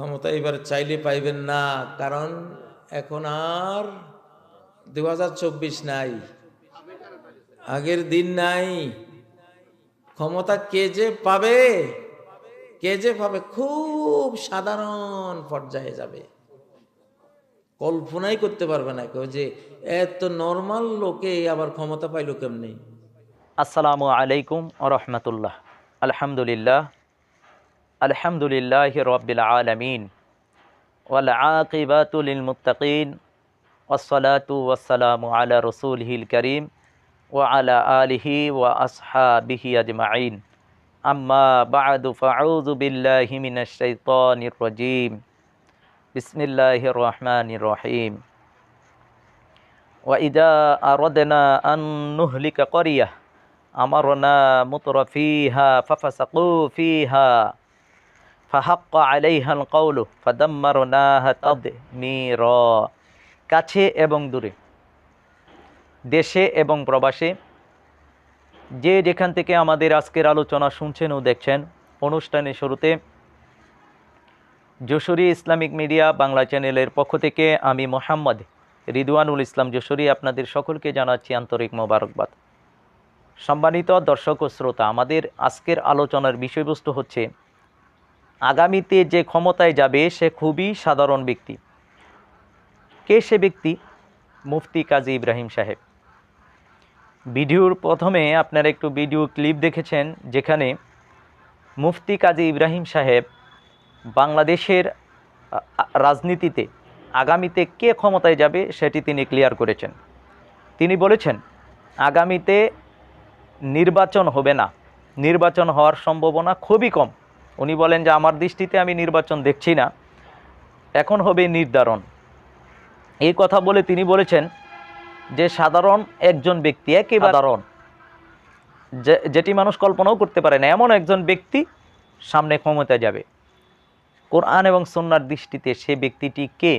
ক্ষমতা এবার চাইলে পাইবেন না, কারণ এখন আর দু হাজার চব্বিশ নাই। আগের দিন নাই। ক্ষমতা কে যে পাবে? কে যে পাবে? খুব সাধারণ পর্যায়ে যাবে। কল্পনাই করতে পারবে না কেউ যে এত নর্মাল লোকে আবার ক্ষমতা পাইলো কেমনি? আসসালামু আলাইকুম রহমতুল্লাহ। আলহামদুলিল্লাহ। الحمد لله رب العالمين والعاقبة للمتقين والصلاة والسلام على رسوله الكريم وعلى آله وأصحابه أجمعين. أما بعد فأعوذ بالله من الشيطان الرجيم. بسم الله الرحمن الرحيم. وإذا أردنا أن نهلك قرية أمرنا مطر فيها ففسقوا فيها ফাহাক্ক আলাইহাল কৌলু ফাদাম্মার কাছে এবং দূরে, দেশে এবং প্রবাসে, যে যেখান থেকে আমাদের আজকের আলোচনা শুনছেন ও দেখছেন, অনুষ্ঠানের শুরুতে যশোরী ইসলামিক মিডিয়া বাংলা চ্যানেলের পক্ষ থেকে আমি মোহাম্মদ রিদওয়ানুল ইসলাম যশোরী আপনাদের সকলকে জানাচ্ছি আন্তরিক মোবারকবাদ। সম্মানিত দর্শক ও শ্রোতা, আমাদের আজকের আলোচনার বিষয়বস্তু হচ্ছে আগামীতে যে ক্ষমতায় যাবে, সে খুবই সাধারণ ব্যক্তি। কে সে ব্যক্তি? মুফতি কাজী ইব্রাহিম সাহেব। ভিডিওর প্রথমে আপনারা একটু ভিডিও ক্লিপ দেখেছেন, যেখানে মুফতি কাজী ইব্রাহিম সাহেব বাংলাদেশের রাজনীতিতে আগামীতে কে ক্ষমতায় যাবে, সেটি তিনি ক্লিয়ার করেছেন। তিনি বলেছেন, আগামীতে নির্বাচন হবে না। নির্বাচন হওয়ার সম্ভাবনা খুবই কম। উনি বলেন যে, আমার দৃষ্টিতে আমি নির্বাচন দেখছি না। এখন হবে নির্ধারণ। এই কথা বলে তিনি বলেছেন যে, সাধারণ একজন ব্যক্তি, একেবারে সাধারণ। যেটি মানুষ কল্পনাও করতে পারে না, এমন একজন ব্যক্তি সামনে ক্ষমতায় যাবে। কোরআন এবং সন্ন্যার দৃষ্টিতে সে ব্যক্তিটি কে?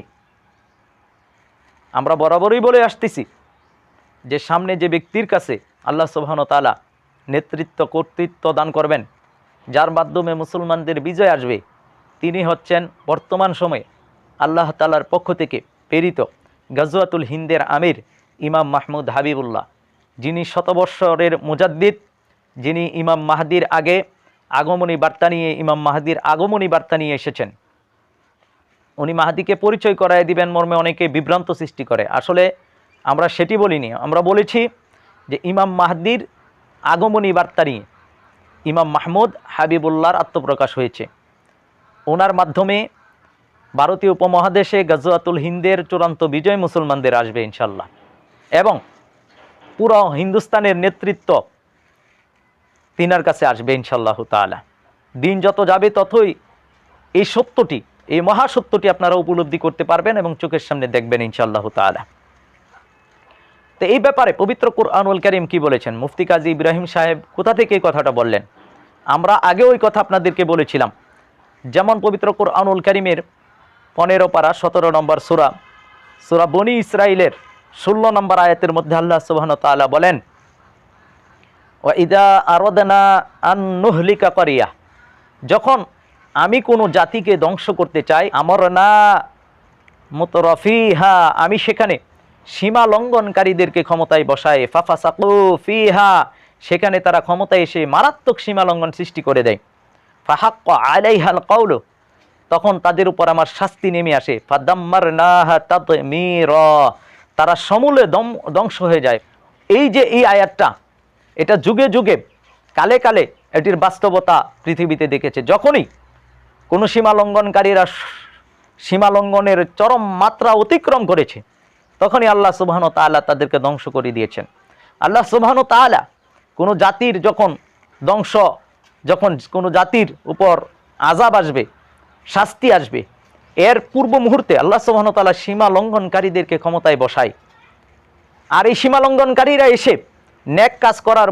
আমরা বরাবরই বলে আসতেছি যে, সামনে যে ব্যক্তির কাছে আল্লাহ সুবহান তালা নেতৃত্ব, কর্তৃত্ব দান করবেন যার মাধ্যমে মুসলমানদের বিজয় আসবে, তিনি হচ্ছেন বর্তমান সময়ে আল্লাহ তালার পক্ষ থেকে প্রেরিত গজওয়াতুল হিন্দের আমির ইমাম মাহমুদ হাবিবুল্লাহ। যিনি শতবৎসরের মুজাদ্দিদ, যিনি ইমাম মাহাদির আগে আগমনী বার্তা নিয়ে, ইমাম মাহাদির আগমনী বার্তা নিয়ে এসেছেন। উনি মাহাদিকে পরিচয় করায় দিবেন, মর্মে অনেকে বিভ্রান্ত সৃষ্টি করে। আসলে আমরা সেটি বলিনি, আমরা বলেছি যে ইমাম মাহাদির আগমনী বার্তা নিয়ে ইমাম মাহমুদ হাবিবুল্লাহর আত্মপ্রকাশ হয়েছে। ওনার মাধ্যমে ভারতীয় উপমহাদেশে গজওয়াতুল হিন্দের চূড়ান্ত বিজয় মুসলমানদের আসবে ইনশাল্লাহ এবং পুরো হিন্দুস্তানের নেতৃত্ব তিনার কাছে আসবে ইনশাল্লাহ তাআলা। দিন যত যাবে ততই এই সত্যটি, এই মহাসত্যটি আপনারা উপলব্ধি করতে পারবেন এবং চোখের সামনে দেখবেন ইনশাল্লাহ তাআলা। তো এই ব্যাপারে পবিত্র কোরআনুল করিম কি বলেছেন? মুফতি কাজী ইব্রাহিম সাহেব কোথা থেকে এই কথাটা বললেন? আমরা আগে ওই কথা আপনাদেরকে বলেছিলাম। যেমন পবিত্র কোরআনুল করিমের পনেরো পারা, সতেরো নম্বর সুরা সুরা বনি ইসরাইলের ষোলো নম্বর আয়াতের মধ্যে আল্লাহ সুবাহন তাআলা বলেন ও ইদা আরদনা আন্নুহলিকা করিয়া যখন আমি কোনো জাতিকে ধ্বংস করতে চাই আমর না মুতরফিহা আমি সেখানে সীমা লঙ্ঘনকারীদেরকে ক্ষমতায় বসায় ফাফা সাকু ফিহা, সেখানে তারা ক্ষমতায় এসে মারাত্মক সীমা লঙ্ঘন সৃষ্টি করে দেয়। ফাহাক্ক আলাইহাল কৌল তখন তাদের উপর আমার শাস্তি নেমে আসে। ফাদাম্মার নাহা তাদমির, তারা সমূলে দম, ধ্বংস হয়ে যায়। এই যে এই আয়াতটা, এটা যুগে যুগে, কালে কালে এটির বাস্তবতা পৃথিবীতে দেখেছে। যখনই কোনো সীমা লঙ্ঘনকারীরা স- সীমা লঙ্ঘনের চরম মাত্রা অতিক্রম করেছে তখনই আল্লাহ সুবহান তাআলা তাদেরকে ধ্বংস করে দিয়েছেন। আল্লাহ সুবহান তাআলা কোনো জাতির যখন ধ্বংস, যখন কোনো জাতির উপর আজাব আসবে, শাস্তি আসবে, এর পূর্ব মুহূর্তে আল্লাহ সুবহান তাআলা সীমা লঙ্ঘনকারীদেরকে ক্ষমতায় বসায়। আর এই সীমা লঙ্ঘনকারীরা এসে ন্যাক কাজ করার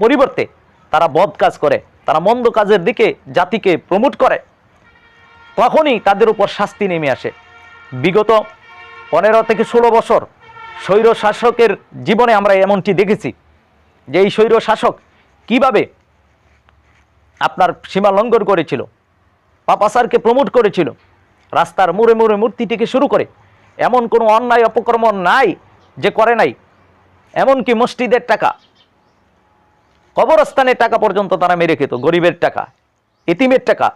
পরিবর্তে তারা বদ কাজ করে, তারা মন্দ কাজের দিকে জাতিকে প্রমোট করে। তখনই তাদের উপর শাস্তি নেমে আসে। বিগত পনেরো থেকে ষোলো বছর স্বৈর শাসকের জীবনে আমরা এমনটি দেখেছি যে এই স্বৈর শাসক কীভাবে আপনার সীমা লঙ্ঘন করেছিল পাপাসারকে প্রমোট করেছিল, রাস্তার মুড়ে মুড়ে মূর্তি থেকে শুরু করে, এমন কোনো অন্যায় অপকর্ম নাই যে করে নাই, এমনকি মসজিদের টাকা, কবরস্থানের টাকা পর্যন্ত তারা মেরে খেত, গরিবের টাকা, এতিমের টাকা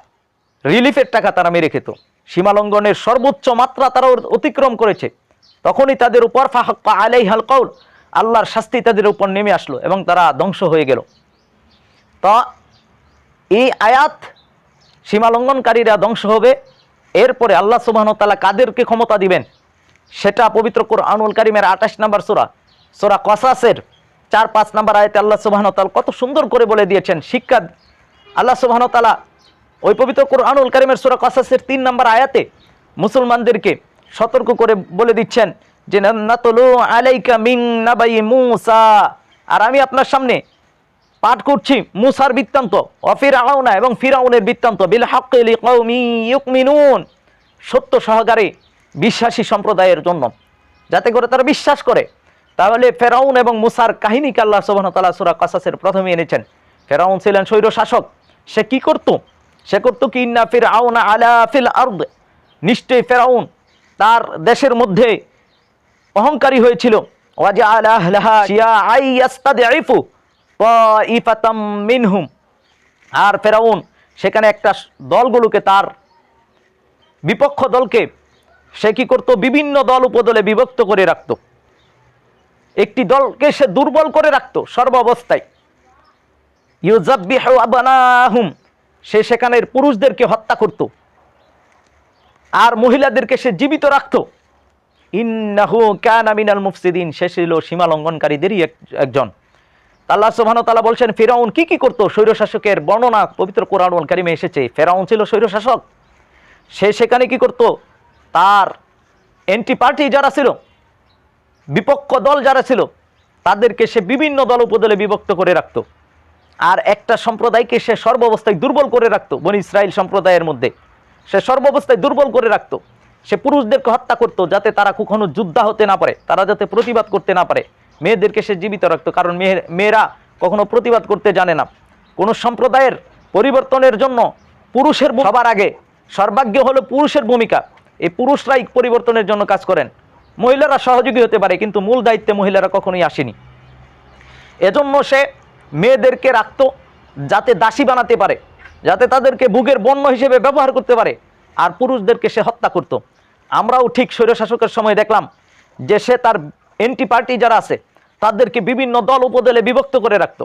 রিলিফের টাকা তারা মেরে খেত। সীমালঙ্ঘনের সর্বোচ্চ মাত্রা তারা অতিক্রম করেছে। তখনই তাদের উপর ফাহাক্কা আলাই হালকাউল আল্লাহর শাস্তি তাদের উপর নেমে আসলো এবং তারা ধ্বংস হয়ে গেল। তা এই আয়াত সীমালঙ্ঘনকারীরা ধ্বংস হবে, এরপরে আল্লাহ সুবাহতালা কাদেরকে ক্ষমতা দিবেন? সেটা পবিত্র কোরআনুল কারিমের আঠাশ নাম্বার সোরা। সোরা কসাসের চার পাঁচ নাম্বার আয়তে আল্লাহ সুবাহতাল কত সুন্দর করে বলে দিয়েছেন, শিক্ষা আল্লাহ সুবাহতালা ওই পবিত্র কোরআনুল কারিমের সোরা কসাসের তিন নম্বর আয়াতে মুসলমানদেরকে সতর্ক করে বলে দিচ্ছেন যে আলাইকা মিং নাবাই মুসা। আর আমি আপনার সামনে পাঠ করছি মুসার বৃত্তান্ত অফিরাউনা এবং ফিরাউনের বৃত্তান্ত, বিল ইউকমিনুন। সত্য সহকারে বিশ্বাসী সম্প্রদায়ের জন্য। যাতে করে তারা বিশ্বাস করে। তাহলে ফেরাউন এবং মুসার কাহিনীকে আল্লাহ ওয়া তাআলা কাসাসের প্রথমে এনেছেন। ফেরাউন ছিলেন স্বৈর শাসক সে কি করত? সে করতো কি? ইন্না ফিরআউনা আলা ফিল আরদ। নিশ্চয়ই ফেরাউন তার দেশের মধ্যে অহংকারী হয়েছিল। মিনহুম। আর ফেরাউন সেখানে একটা দলগুলোকে তার বিপক্ষ দলকে সে কি করত? বিভিন্ন দল উপদলে বিভক্ত করে রাখত। একটি দলকে সে দুর্বল করে রাখত সর্বাবস্থায়। ইউজাব্বিহু আবানাহুম। সে সেখানের পুরুষদেরকে হত্যা করত। আর মহিলাদেরকে সে জীবিত রাখত। ইন্নাহু কানা মিনাল মুফসিদিন, সে ছিল সীমা লঙ্ঘনকারীদেরই এক- একজন। আল্লাহ তাআলা বলছেন, ফেরাউন কি কি করতো? স্বৈরশাসকের বর্ণনা পবিত্র কোরআনুল কারিমে এসেছে, ফেরাউন ছিল স্বৈরশাসক। সে সেখানে কি করত? তার এন্টি পার্টি যারা ছিল, বিপক্ষ দল যারা ছিল, তাদেরকে সে বিভিন্ন দল উপদলে বিভক্ত করে রাখত। আর একটা সম্প্রদায়কে সে সর্বাবস্থায় দুর্বল করে রাখতো, বনি ইসরায়েল সম্প্রদায়ের মধ্যে। সে সর্বাবস্থায় দুর্বল করে রাখতো। সে পুরুষদেরকে হত্যা করতো যাতে তারা কখনো যুদ্ধা হতে না পারে, তারা যাতে প্রতিবাদ করতে না পারে। মেয়েদেরকে সে জীবিত রাখতো, কারণ মেয়ের মেয়েরা কখনো প্রতিবাদ করতে জানে না। কোনো সম্প্রদায়ের পরিবর্তনের জন্য পুরুষের সবার আগে সর্বাগ্য হলো পুরুষের ভূমিকা। এই পুরুষরাই পরিবর্তনের জন্য কাজ করেন। মহিলারা সহযোগী হতে পারে, কিন্তু মূল দায়িত্বে মহিলারা কখনোই আসেনি। এজন্য সে মেয়েদেরকে রাখতো যাতে দাসী বানাতে পারে, যাতে তাদেরকে বুকের বন্য হিসেবে ব্যবহার করতে পারে, আর পুরুষদেরকে সে হত্যা করত। আমরাও ঠিক স্বৈরশাসকের সময় দেখলাম যে সে তার এন্টি পার্টি যারা আছে, তাদেরকে বিভিন্ন দল উপদলে বিভক্ত করে রাখত।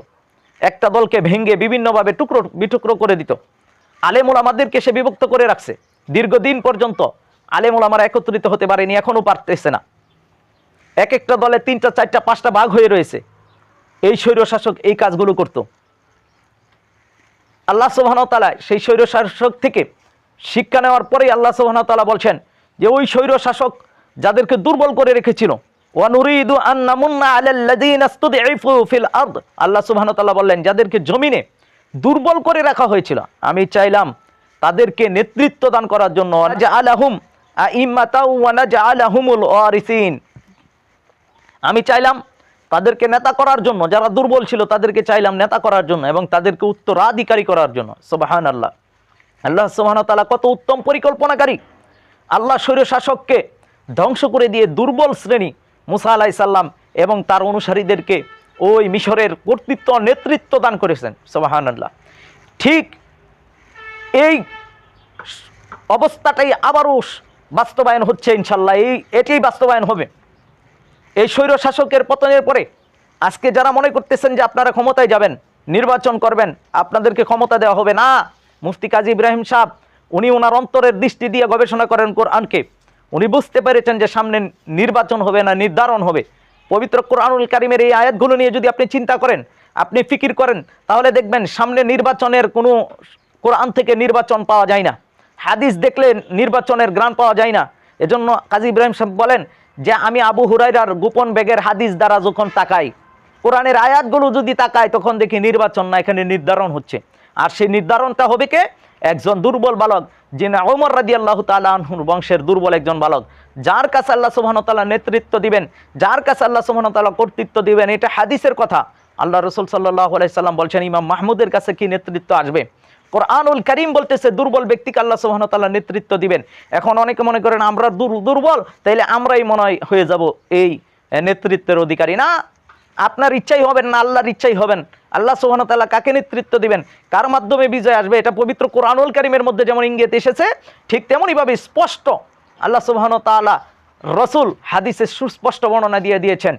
একটা দলকে ভেঙ্গে বিভিন্নভাবে টুকরো বিটুকরো করে দিত। আলেমুল আমাদেরকে সে বিভক্ত করে রাখছে। দীর্ঘদিন পর্যন্ত আলেমুল আমার একত্রিত হতে পারেনি এখনও পারতেছে না। এক একটা দলে তিনটা, চারটা, পাঁচটা ভাগ হয়ে রয়েছে। এই স্বৈরশাসক এই কাজগুলো করত। আল্লাহ সুবাহতালা সেই স্বৈরশাসক থেকে শিক্ষা নেওয়ার পরেই আল্লাহ সুবাহতালা বলছেন যে, ওই স্বৈরশাসক যাদেরকে দুর্বল করে রেখেছিল আল্লাহ তাআলা বললেন, যাদেরকে জমিনে দুর্বল করে রাখা হয়েছিল, আমি চাইলাম তাদেরকে নেতৃত্ব দান করার জন্য জাআলাহুম আইম্মাতাও ওয়া নাজআলাহুমুল ওয়ারিসিন। আমি চাইলাম তাদেরকে নেতা করার জন্য, যারা দুর্বল ছিল, তাদেরকে চাইলাম নেতা করার জন্য এবং তাদেরকে উত্তরাধিকারী করার জন্য। সোবাহান আল্লাহ আল্লাহ সোহান তালা কত উত্তম পরিকল্পনাকারী। আল্লাহ স্বৈর শাসককে ধ্বংস করে দিয়ে দুর্বল শ্রেণি মুসা আলাহি সাল্লাম এবং তার অনুসারীদেরকে ওই মিশরের কর্তৃত্ব, নেতৃত্ব দান করেছেন। সোবাহান আল্লাহ ঠিক এই অবস্থাটাই আবারও বাস্তবায়ন হচ্ছে ইনশাল্লাহ এই, এটাই বাস্তবায়ন হবে। এই স্বৈর শাসকের পতনের পরে আজকে যারা মনে করতেছেন যে আপনারা ক্ষমতায় যাবেন, নির্বাচন করবেন, আপনাদেরকে ক্ষমতা দেওয়া হবে না। মুফতি কাজী ইব্রাহিম সাহ উনি ওনার অন্তরের দৃষ্টি দিয়ে গবেষণা করেন কোরআনকে। উনি বুঝতে পেরেছেন যে সামনে নির্বাচন হবে না, নির্ধারণ হবে। পবিত্র কোরআনুল কারিমের এই আয়াতগুলো নিয়ে যদি আপনি চিন্তা করেন, আপনি ফিকির করেন, তাহলে দেখবেন সামনে নির্বাচনের কোনো কোরআন থেকে নির্বাচন পাওয়া যায় না। হাদিস দেখলে নির্বাচনের গ্রান পাওয়া যায় না। এজন্য কাজী ইব্রাহিম সাহেব বলেন যে আমি আবু হুরাইরার গোপন বেগের হাদিস দ্বারা যখন তাকাই, কোরআনের আয়াতগুলো যদি তাকাই, তখন দেখি নির্বাচন না, এখানে নির্ধারণ হচ্ছে। আর সেই নির্ধারণটা হবে কে? একজন দুর্বল বালক, যিনি ওমর রাজি আল্লাহ তালাহুর বংশের দুর্বল একজন বালক। যার কাছে আল্লাহ সুবাহতাল্লাহ নেতৃত্ব দিবেন, যার কাছে আল্লাহ সুবাহতাল্লাহ কর্তৃত্ব দিবেন, এটা হাদিসের কথা। আল্লাহ রসুল সাল্লাহ আলাইসাল্লাম বলছেন, ইমাম মাহমুদের কাছে কি নেতৃত্ব আসবে? কোরআনুল করিম বলতেছে, দুর্বল ব্যক্তিকে আল্লাহ সুবহান তাআলা নেতৃত্ব দিবেন। এখন অনেকে মনে করেন আমরা দুর্বল, তাইলে আমরাই মনে হয় যাব এই নেতৃত্বের অধিকারী। না, আপনার ইচ্ছাই হবেন না, আল্লাহর ইচ্ছাই হবেন। আল্লাহ সুবহান তাআলা কাকে নেতৃত্ব দিবেন? কার মাধ্যমে বিজয় আসবে? এটা পবিত্র কোরআনুল করিমের মধ্যে যেমন ইঙ্গিত এসেছে, ঠিক তেমনইভাবে স্পষ্ট আল্লাহ সুবহান তাআলা রসুল হাদিসে সুস্পষ্ট বর্ণনা দিয়ে দিয়েছেন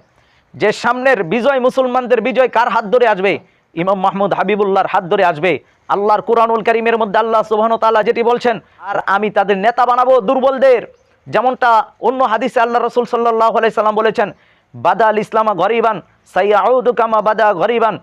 যে সামনের বিজয় মুসলমানদের বিজয় কার হাত ধরে আসবে? ইমাম মাহমুদ হাবিবুল্লাহর হাত ধরে আসবে। আল্লাহর কোরআনুল করিমের মধ্যে আল্লাহ সুবহান তাআলা যেটি বলছেন, আর আমি তাদের নেতা বানাবো দুর্বলদের। যেমনটা অন্য হাদিসে আল্লাহ রসুল সাল্লাহ সাল্লাম বলেছেন বাদা আল ইসলামা গরিবান, সাইয়াউদু কামা বাদা গরিবান।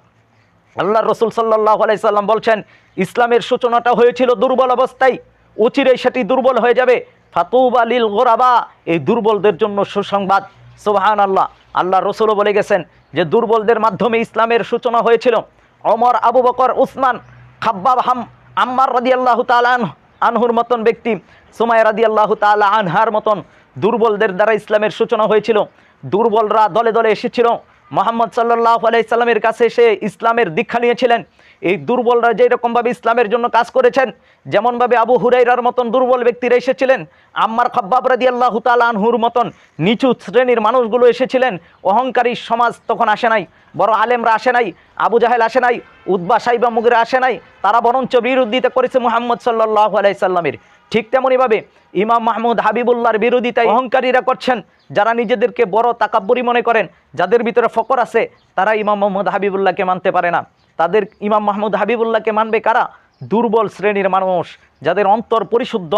আল্লাহ রসুল সাল্লাহ সাল্লাম বলছেন, ইসলামের সূচনাটা হয়েছিল দুর্বল অবস্থায়, উচিরেই সেটি দুর্বল হয়ে যাবে। ফাতুবা লিল গোরাবা, এই দুর্বলদের জন্য সুসংবাদ। সুবহান আল্লাহ আল্লাহ রসুলও বলে গেছেন যে দুর্বলদের মাধ্যমে ইসলামের সূচনা হয়েছিল। অমর আবু বকর, উসমান, খাব্বাব, হাম, আম্মার রাদি আল্লাহ তালান আনহুর মতন ব্যক্তি সুমায় রাদি আল্লাহ তালা আনহার মতন দুর্বলদের দ্বারা ইসলামের সূচনা হয়েছিল। দুর্বলরা দলে দলে এসেছিল। মোহাম্মদ সাল্লাহ আলাইসাল্লামের কাছে সে ইসলামের দীক্ষা নিয়েছিলেন। এই দুর্বলরা যেরকমভাবে ইসলামের জন্য কাজ করেছেন যেমনভাবে আবু হুরাইরার মতন দুর্বল ব্যক্তিরা এসেছিলেন, আম্মার খব্বাব রাদি আল্লাহ আনহুর মতন নিচু শ্রেণির মানুষগুলো এসেছিলেন, অহংকারী সমাজ তখন আসে নাই, বড় আলেমরা আসে নাই, আবু জাহেল আসে নাই উদ্বা সাইবা মুগরা আসে নাই, তারা বরঞ্চ বিরোধিতা করেছে মোহাম্মদ সাল্লাহ আলাইসাল্লামের ঠিক তেমনইভাবে ইমাম মাহমুদ হাবিবুল্লাহর বিরোধিতায় অহংকারীরা করছেন। যারা নিজেদেরকে বড় তাকাব্বরি মনে করেন, যাদের ভিতরে ফকর আছে, তারা ইমাম মোহাম্মদ হাবিবুল্লাহকে মানতে পারে না। তাদের ইমাম মাহমুদ হাবিবুল্লাহকে মানবে কারা? দুর্বল শ্রেণির মানুষ, যাদের অন্তর পরিশুদ্ধ,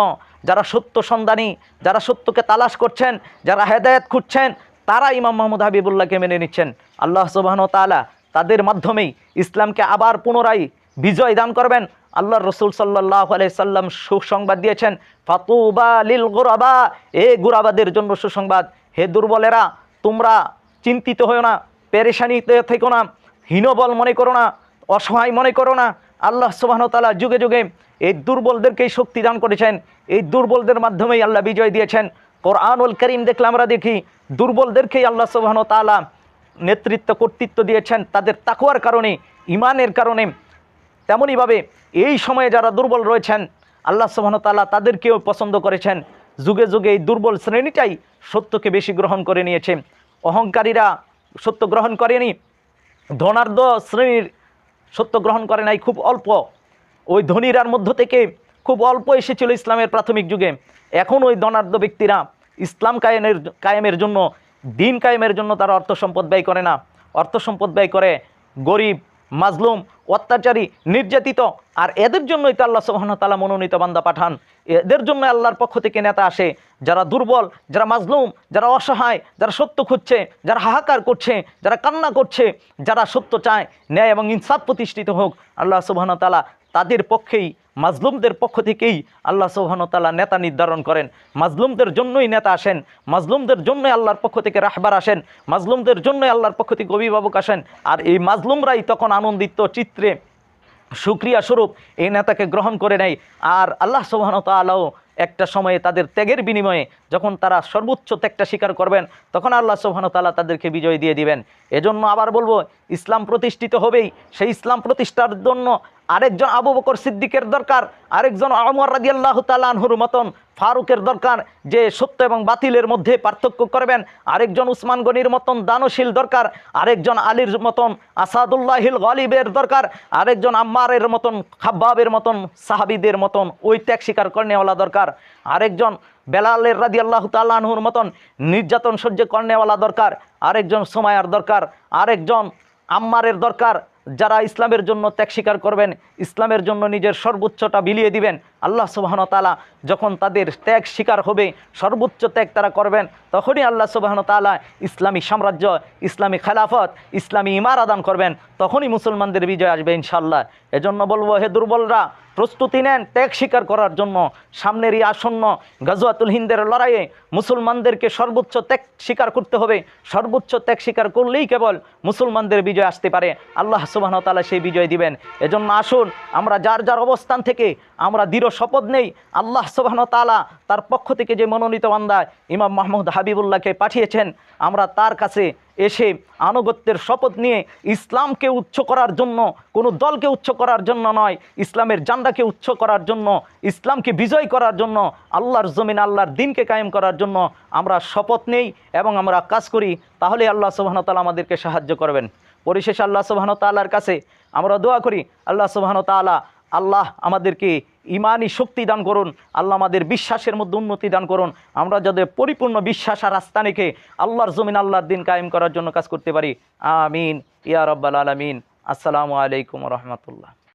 যারা সত্য সন্ধানী, যারা সত্যকে তালাশ করছেন, যারা হেদায়েত খুঁজছেন, তারা ইমাম মাহমুদ হাবিবুল্লাহকে মেনে নিচ্ছেন। আল্লাহ সুবাহন তালা তাদের মাধ্যমেই ইসলামকে আবার পুনরায় বিজয় দান করবেন। আল্লাহ রসুল সাল্লাহ সাল্লাম সুসংবাদ দিয়েছেন, ফাতুবা লিল গোরাবা এ গুরাবাদের জন্য সুসংবাদ হে দুর্বলেরা, তোমরা চিন্তিত হও না পেরেশানিতে থেকো না, হীনবল মনে করো না, অসহায় মনে করো না আল্লাহ সুবাহতালা যুগে যুগে এই দুর্বলদেরকেই শক্তি দান করেছেন। এই দুর্বলদের মাধ্যমেই আল্লাহ বিজয় দিয়েছেন। কোরআনুল করিম দেখলে আমরা দেখি, দুর্বলদেরকেই আল্লাহ সুবাহন তালা নেতৃত্ব কর্তৃত্ব দিয়েছেন। তাদের তাকুয়ার কারণে ইমানের কারণে তেমনইভাবে এই সময়ে যারা দুর্বল রয়েছেন, আল্লাহ সুবাহতাল্লাহ তাদেরকেও পছন্দ করেছেন। যুগে যুগে এই দুর্বল শ্রেণীটাই সত্যকে বেশি গ্রহণ করে নিয়েছে। অহংকারীরা সত্য গ্রহণ করেনি ধনার্ধ শ্রেণির সত্য গ্রহণ করে নাই খুব অল্প। ওই ধনীরার মধ্য থেকে খুব অল্প এসেছিল ইসলামের প্রাথমিক যুগে। এখন ওই ধনার্ধ ব্যক্তিরা ইসলাম কায়েমের কায়েমের জন্য, দিন কায়েমের জন্য তারা অর্থ সম্পদ ব্যয় করে না। অর্থ সম্পদ ব্যয় করে গরিব মাজলুম, অত্যাচারী, নির্যাতিত, আর এদের জন্যই তো আল্লাহ সুবাহতালা মনোনীত বান্দা পাঠান। এদের জন্য আল্লাহর পক্ষ থেকে নেতা আসে। যারা দুর্বল, যারা মাজলুম, যারা অসহায়, যারা সত্য খুঁজছে, যারা হাহাকার করছে, যারা কান্না করছে, যারা সত্য চায়, ন্যায় এবং ইনসাফ প্রতিষ্ঠিত হোক, আল্লাহ সুবাহতালা তাদের পক্ষেই মাজলুমদের পক্ষ থেকেই আল্লাহ সুবাহতালা নেতা নির্ধারণ করেন। মাজলুমদের জন্যই নেতা আসেন। মাজলুমদের জন্যই আল্লাহর পক্ষ থেকে রাহবার আসেন। মাজলুমদের জন্যই আল্লাহর পক্ষ থেকে অভিভাবক আসেন। আর এই মাজলুমরাই তখন আনন্দিত চিত্রে সুক্রিয়া স্বরূপ এই নেতাকে গ্রহণ করে নেয়। আর আল্লাহ সুবাহতালাও একটা সময়ে তাদের ত্যাগের বিনিময়ে যখন তারা সর্বোচ্চ ত্যাগটা স্বীকার করবেন, তখন আল্লাহ সুবাহতালা তাদেরকে বিজয় দিয়ে দিবেন। এজন্য আবার বলব, ইসলাম প্রতিষ্ঠিত হবেই। সেই ইসলাম প্রতিষ্ঠার জন্য আরেকজন আবু বকর সিদ্দিকের দরকার, আরেকজন আমর রাজি আল্লাহ তালানহুর মতন ফারুকের দরকার, যে সত্য এবং বাতিলের মধ্যে পার্থক্য করবেন। আরেকজন উসমান গনির মতন দানশীল দরকার, আরেকজন আলীর মতন আসাদুল্লাহিল গলিবের দরকার, আরেকজন আম্মারের মতন খাব্বাবের মতন সাহাবিদের মতন ওই ত্যাগ স্বীকার করনেওয়ালা দরকার, আরেকজন বেলালের রাজি আল্লাহ তাল্লাহর মতন নির্যাতন সহ্য করনেওয়ালা দরকার, আরেকজন সময়ার দরকার, আরেকজন আম্মারের দরকার যারা ইসলামের জন্য ত্যাগ স্বীকার করবেন ইসলামের জন্য নিজের সর্বোচ্চটা বিলিয়ে দিবেন। আল্লাহ সুবাহন তালা যখন তাদের ত্যাগ স্বীকার হবে, সর্বোচ্চ ত্যাগ তারা করবেন, তখনই আল্লাহ সুবাহন তালা ইসলামী সাম্রাজ্য, ইসলামী খেলাফত, ইসলামী ইমার আদান করবেন, তখনই মুসলমানদের বিজয় আসবে ইনশাল্লাহ এজন্য বলব, হে দুর্বলরা, প্রস্তুতি নেন ত্যাগ স্বীকার করার জন্য। সামনের এই আসন্ন গাজওয়াতুল হিন্দের লড়াইয়ে মুসলমানদেরকে সর্বোচ্চ ত্যাগ স্বীকার করতে হবে। সর্বোচ্চ ত্যাগ স্বীকার করলেই কেবল মুসলমানদের বিজয় আসতে পারে। আল্লাহ সুবাহন তালা সেই বিজয় দিবেন। এজন্য আসুন, আমরা যার যার অবস্থান থেকে আমরা দৃঢ় শপথ নেই, আল্লাহ সুবাহন তালা তার পক্ষ থেকে যে মনোনীত বান্দা ইমাম মাহমুদ হাবিবুল্লাহকে পাঠিয়েছেন, আমরা তার কাছে এসে আনুগত্যের শপথ নিয়ে ইসলামকে উচ্চ করার জন্য, কোনো দলকে উচ্চ করার জন্য নয়, ইসলামের জান্ডাকে উচ্চ করার জন্য, ইসলামকে বিজয় করার জন্য, আল্লাহর জমিন, আল্লাহর দিনকে কায়েম করার জন্য আমরা শপথ নেই এবং আমরা কাজ করি, তাহলে আল্লাহ সুবাহতালা আমাদেরকে সাহায্য করবেন। পরিশেষে আল্লাহ সুবাহন তাল্লার কাছে আমরা দোয়া করি, আল্লাহ সুবাহন তালা আল্লাহ আমাদেরকে ইমানই শক্তি দান করুন, আল্লাহ আমাদের বিশ্বাসের মধ্যে উন্নতি দান করুন। আমরা যাদের পরিপূর্ণ বিশ্বাস আর আস্থা রেখে আল্লাহর জমিন, আল্লাহর দিন কায়েম করার জন্য কাজ করতে পারি। আমিন। ইয়া রব্বাল আলমিন। আসসালামু আলাইকুম রহমতুল্লাহ।